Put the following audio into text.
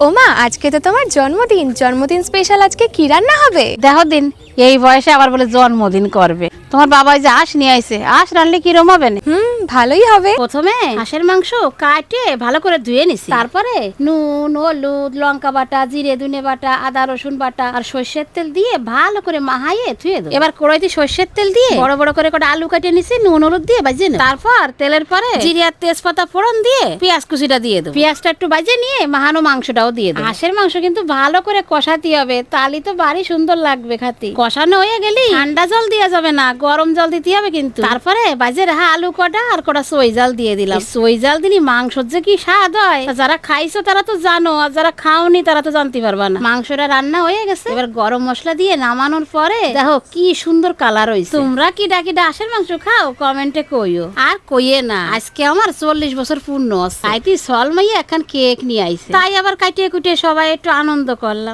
ওমা আজকে তো তোমার জন্মদিন। জন্মদিন স্পেশাল আজকে কি রান্না হবে? দেখো দিন এই বয়সে আবার বলে জন্মদিন করবে। তোমার বাবা যে আঁশ নিয়ে আইছে আঁশ রানলে কিরম হবে? না হুম ভালোই হবে। প্রথমে হাঁসের মাংস কাটে ভালো করে ধুয়ে নিছি। তারপরে নুন হলুদ লঙ্কা বাটা জিরে ধনে বাটা আদা রসুন বাটা আর সর্ষের তেল দিয়ে ভালো করে মাহাইয়ে ধুয়ে দেবো। এবার কড়াইতে সর্ষের তেল দিয়ে বড় বড় করে কটা আলু কাটিয়ে নিছি নুন হলুদ দিয়ে বাজিয়ে নেব। তারপর তেলের পরে জিরে আর তেজপাতা ফোড়ন দিয়ে পেঁয়াজ কুচিটা দিয়ে দেবো। পেঁয়াজটা একটু বাজিয়ে নিয়ে মাহানো মাংসটাও দিয়ে দেবো। হাঁসের মাংস কিন্তু ভালো করে কষাতে হবে তালি তো বাড়ি সুন্দর লাগবে খাতে। কষানো হয়ে গেলি ঠান্ডা জল দেওয়া যাবে না গরম জল দিতে হবে কিন্তু। তারপরে বাজে রাহা আলু কটা আর কটা সই জাল দিয়ে দিলাম। সই জাল দিলি মাংসর যে কি স্বাদ হয় যারা খাইছো তারা তো জানো আর যারা খাওনি তারা তো জানতে পারবা না। মাংসটা রান্না হয়ে গেছে। এবার গরম মশলা দিয়ে নামানোর পরে দেখো কি সুন্দর কালার হয়েছে তোমরা কি ডাকি ডাসের মাংস খাও কমেন্টে কইও। আর কইয়ে না আজকে আমার চল্লিশ বছর পূর্ণ আছে। তাইতি সল মাইয়া এখন কেক নিয়ে আইছে। তাই আবার কুটে সবাই একটু আনন্দ করলাম।